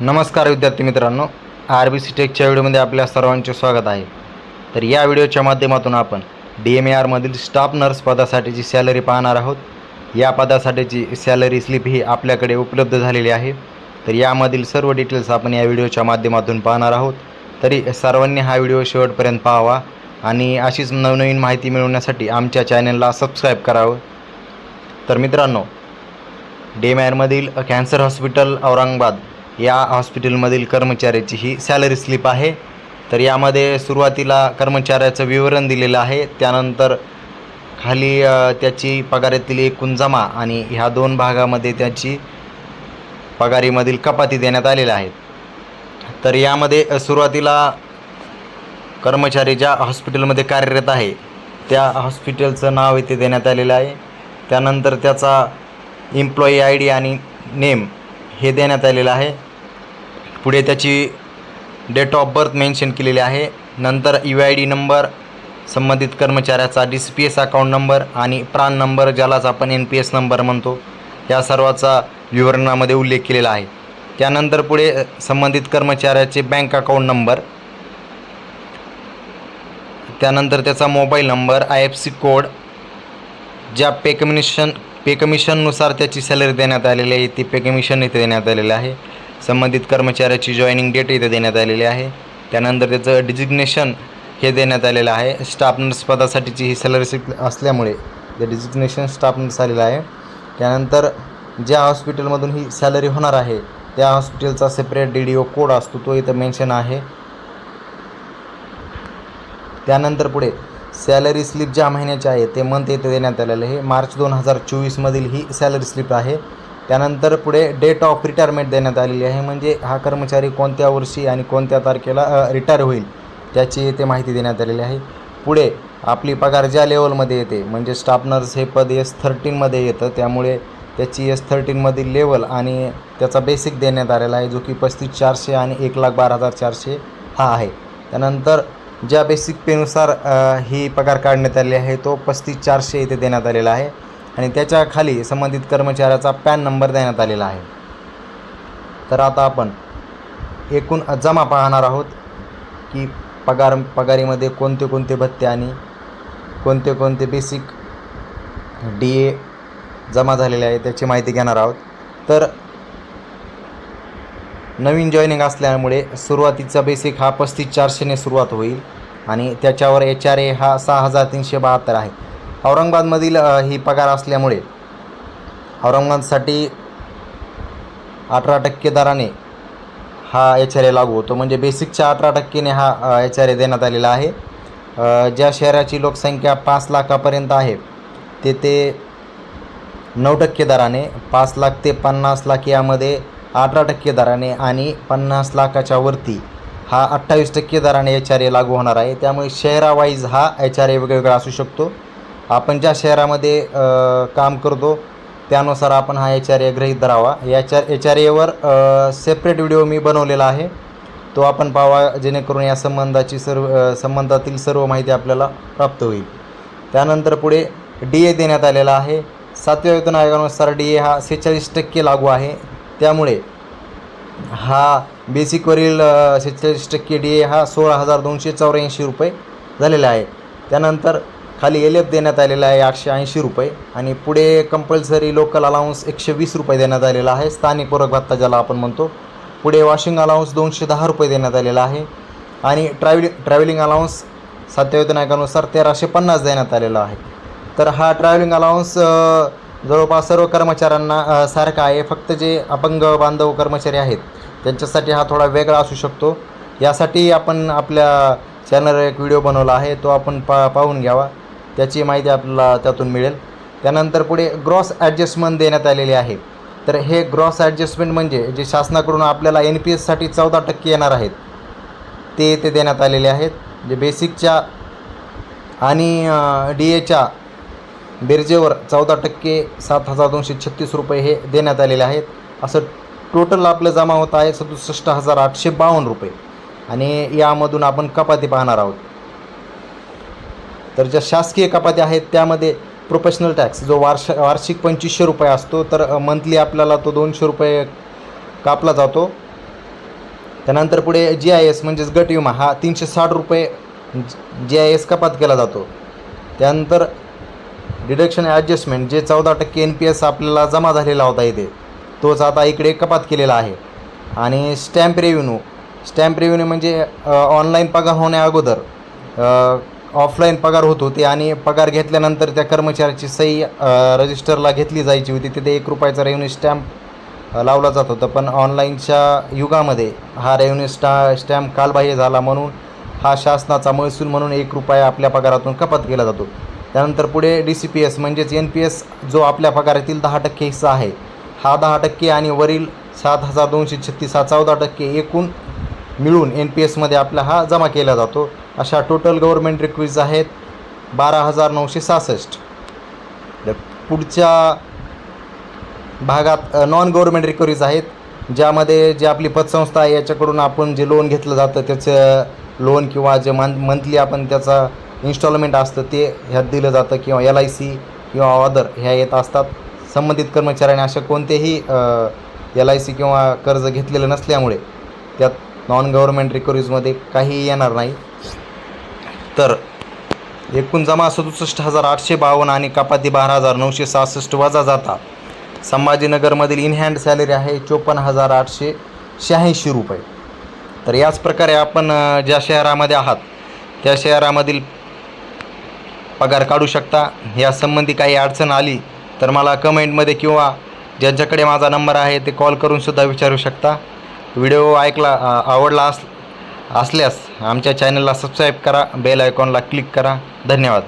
नमस्कार विद्यार्थी मित्रांनो आर बी सी टेकच्या व्हिडिओमध्ये आपल्या सर्वांचे स्वागत आहे. तर या व्हिडिओच्या माध्यमातून आपण डी एम ए आरमधील स्टाफ नर्स पदासाठीची सॅलरी पाहणार आहोत. या पदासाठीची सॅलरी स्लिप ही आपल्याकडे उपलब्ध झालेली आहे. तर यामधील सर्व डिटेल्स आपण या व्हिडिओच्या माध्यमातून पाहणार आहोत. तरी सर्वांनी हा व्हिडिओ शेवटपर्यंत पाहावा आणि अशीच नवनवीन माहिती मिळवण्यासाठी आमच्या चॅनलला सबस्क्राईब करावं. तर मित्रांनो डेमॅरमधील कॅन्सर हॉस्पिटल औरंगाबाद या हॉस्पिटलमधील कर्मचाऱ्याची ही सॅलरी स्लिप आहे. तर यामध्ये सुरुवातीला कर्मचाऱ्याचं विवरण दिलेलं आहे. त्यानंतर खाली त्याची पगारातील एकूण जमा आणि ह्या दोन भागामध्ये त्याची पगारीमधील कपाती देण्यात आलेल्या आहेत तर यामध्ये सुरुवातीला कर्मचारी ज्या हॉस्पिटलमध्ये कार्यरत आहे त्या हॉस्पिटलचं नाव इथे देण्यात आलेलं आहे. त्यानंतर त्याचा एम्प्लॉई आय डी आणि नेम हे देण्यात आलेलं आहे. पुढे त्याची डेट ऑफ बर्थ मेन्शन केलेली आहे. नंतर यू आय डी नंबर संबंधित कर्मचाऱ्याचा D C P S account number आणि प्राण नंबर ज्यालाच आपण एन पी एस नंबर म्हणतो या सर्वाचा विवरणामध्ये उल्लेख केलेला आहे. त्यानंतर पुढे संबंधित कर्मचाऱ्याचे बँक अकाउंट नंबर त्यानंतर त्याचा mobile number I F C code ज्या पे पे कमिशननुसार त्याची सॅलरी देण्यात आलेली आहे. ती पे कमिशन इथे देण्यात आलेलं आहे. संबंधित कर्मचाऱ्याची जॉईनिंग डेट इथे देण्यात आलेली आहे. त्यानंतर त्याचं डिजिग्नेशन हे देण्यात आलेलं आहे. स्टाफ नर्स पदासाठीची ही सॅलरी स्लिप असल्यामुळे ते डिजिग्नेशन स्टाफ नर्स आलेलं आहे. त्यानंतर ज्या हॉस्पिटलमधून ही सॅलरी होणार आहे त्या हॉस्पिटलचा separate D D O code असतो तो इथं मेन्शन आहे. त्यानंतर पुढे सॅलरी स्लिप ज्या महिन्याचे आहे ते मंथ येथे देण्यात आलेलं आहे. मार्च दोन हजार चोवीसमधील ही सॅलरी स्लिप आहे. त्यानंतर पुढे डेट ऑफ रिटायरमेंट देण्यात आलेली आहे. म्हणजे हा कर्मचारी कोणत्या वर्षी आणि कोणत्या तारखेला रिटायर होईल त्याची येथे माहिती देण्यात आलेली आहे. पुढे आपली पगार ज्या लेवलमध्ये येते म्हणजे स्टाफ नर्स हे पद एस थर्टीनमध्ये येतं. त्यामुळे त्याची एस थर्टीनमधील लेवल आणि त्याचा बेसिक देण्यात आलेला आहे जो की पस्तीस चारशे आणि एक लाख बारा हजार चारशे हा आहे. त्यानंतर ज्या बेसिक पेनुसार ही पगार काढण्यात आली आहे तो पस्तीस चारशे इथे देण्यात आलेला आहे. आणि त्याच्याखाली संबंधित कर्मचाऱ्याचा पॅन नंबर देण्यात आलेला आहे. तर आता आपण एकूण जमा पाहणार आहोत की पगार पगारीमध्ये कोणते कोणते भत्ते आणि कोणते कोणते बेसिक डी ए जमा झालेले आहे त्याची माहिती घेणार आहोत. तर नवीन जॉईनिंग असल्यामुळे सुरुवातीचा बेसिक हा पस्तीस चारशेने सुरुवात होईल आणि त्याच्यावर एच आर ए हा सहा हजार तीनशे बहात्तर आहे. औरंगाबादमधील ही पगार असल्यामुळे औरंगाबादसाठी अठरा टक्के दराने हा एच आर ए लागू होतो. म्हणजे बेसिकच्या अठरा टक्केने हा एच आर ए देण्यात आलेला आहे. ज्या शहराची लोकसंख्या पाच लाखापर्यंत आहे तेथे नऊ टक्के दराने पाच लाख ते पन्नास लाख यामध्ये अठरा टक्के दराने आणि पन्नास लाखाच्या वरती हा अठ्ठावीस टक्के दराने एच आर ए लागू होणार आहे. त्यामुळे शहरावाईज हा एच आर ए वेगवेगळा असू शकतो. आपण ज्या शहरामध्ये काम करतो त्यानुसार आपण हा एच आर ए गृहीत धरावा. एच आर एच आर एवर सेपरेट व्हिडिओ मी बनवलेला आहे. तो आपण पाहावा जेणेकरून या संबंधाची सर्व संबंधातील सर्व माहिती आपल्याला प्राप्त होईल. त्यानंतर पुढे डी ए देण्यात आलेला आहे. सातव्या वेतन आयोगानुसार डी ए हा सेहेचाळीस टक्के लागू आहे. त्यामुळे हा बेसिकवरील सेहेचाळीस टक्के डी ए हा सोळा हजार दोनशे चौऱ्याऐंशी रुपये झालेला आहे. त्यानंतर खाली एल एफ देण्यात आलेला आहे आठशे ऐंशी रुपये आणि पुढे कंपल्सरी लोकल अलाउन्स एकशे वीस रुपये देण्यात आलेला आहे. स्थानिक पूरक भत्ता ज्याला आपण म्हणतो पुढे वॉशिंग अलाउन्स दोनशे दहा रुपये देण्यात आलेला आहे आणि ट्रॅव्हलिंग ट्रॅव्हलिंग अलाउन्स सातव्या तेराशे पन्नास देण्यात आलेला आहे. तर हा ट्रॅव्हलिंग अलाउन्स जवळपास सर्व कर्मचाऱ्यांना सारखा आहे. फक्त जे अपंग बांधव कर्मचारी आहेत त्यांच्यासाठी हा थोडा वेगळा असू शकतो. यासाठी आपण आपल्या चॅनलवर एक व्हिडिओ बनवला आहे. तो आपण पा पाहून घ्यावा. त्याची माहिती आपल्याला त्यातून मिळेल. त्यानंतर पुढे ग्रॉस ॲडजस्टमेंट देण्यात आलेली आहे. तर हे ग्रॉस ॲडजस्टमेंट म्हणजे जे शासनाकडून आपल्याला एन पी एससाठी चौदा टक्के येणार आहेत ते ते देण्यात आलेले आहेत. जे बेसिकच्या आणि डी एच्या बिरजेवर चौदा टक्के सात हजार दोनशे छत्तीस रुपये हे देण्यात आलेले आहेत. असं टोटल आपलं जमा होत आहे सदुसष्ट हजार आठशे बावन्न रुपये. आणि यामधून आपण कपाती पाहणार आहोत. तर ज्या शासकीय कपाती आहेत त्यामध्ये प्रोफेशनल टॅक्स जो वार्ष वार्षिक पंचवीसशे रुपये असतो तर मंथली आपल्याला तो दोनशे रुपये कापला जातो. त्यानंतर पुढे जी आय एस म्हणजेच गट विमा हा तीनशे साठ रुपये जी आय एस कपात केला जातो. त्यानंतर डिडक्शन ॲडजस्टमेंट जे चौदा टक्के एन पी एस आपल्याला जमा झालेला होता इथे तोच आता इकडे कपात केलेला आहे. आणि स्टॅम्प रेव्हेन्यू स्टॅम्प रेव्हेन्यू म्हणजे ऑनलाईन पगार होण्या अगोदर ऑफलाईन पगार होत होते आणि पगार घेतल्यानंतर त्या कर्मचाऱ्याची सही रजिस्टरला घेतली जायची होती. तिथे एक रुपयाचा रेव्हेन्यू स्टॅम्प लावला जात होता. पण ऑनलाईनच्या युगामध्ये हा रेव्हेन्यू स्टा स्टॅम्प कालबाह्य झाला म्हणून हा शासनाचा महसूल म्हणून एक रुपया आपल्या पगारातून कपात केला जातो. त्यानंतर पुढे डी सी पी एस म्हणजेच एन पी एस जो आपल्या पगारातील दहा टक्के हिस्सा आहे हा दहा टक्के आणि वरील सात हजार दोनशे छत्तीस हा चौदा टक्के एकूण मिळून एन पी एसमध्ये आपला हा जमा केला जातो. अशा टोटल गव्हर्मेंट रिक्विज आहेत बारा हजार नऊशे सहासष्ट. पुढच्या भागात नॉन गव्हर्मेंट रिकव्हरीज आहेत ज्यामध्ये जे आपली पतसंस्था आहे याच्याकडून आपण जे लोन घेतलं जातं त्याचं लोन किंवा जे मं मंथली आपण त्याचा इन्स्टॉलमेंट असतं ते ह्यात दिलं जातं किंवा एल आय सी किंवा अदर ह्या येत असतात. संबंधित कर्मचाऱ्याने अशा कोणतेही एल आय सी किंवा कर्ज घेतलेलं नसल्यामुळे त्यात नॉन गव्हर्मेंट रिकव्हरीजमध्ये काहीही येणार नाही. तर एकूण जमा सदुसष्ट हजार आठशे बावन्न आणि कपाती बारा हजार नऊशे सहासष्ट वजा जाता. संभाजीनगरमधील इनहँड सॅलरी आहे चोपन्न हजार आठशे शहाऐंशी रुपये. तर याच प्रकारे आपण ज्या शहरामध्ये आहात त्या शहरामधील पगार काढू शकता. यासंबंधी काही अडचण आली तर मला कमेंटमध्ये किंवा ज्यांच्याकडे माझा नंबर आहे ते कॉल करूनसुद्धा विचारू शकता. व्हिडिओ ऐकला आवडला अस असल्यास आमच्या चॅनलला सबस्क्राईब करा बेल आयकॉनला क्लिक करा. धन्यवाद.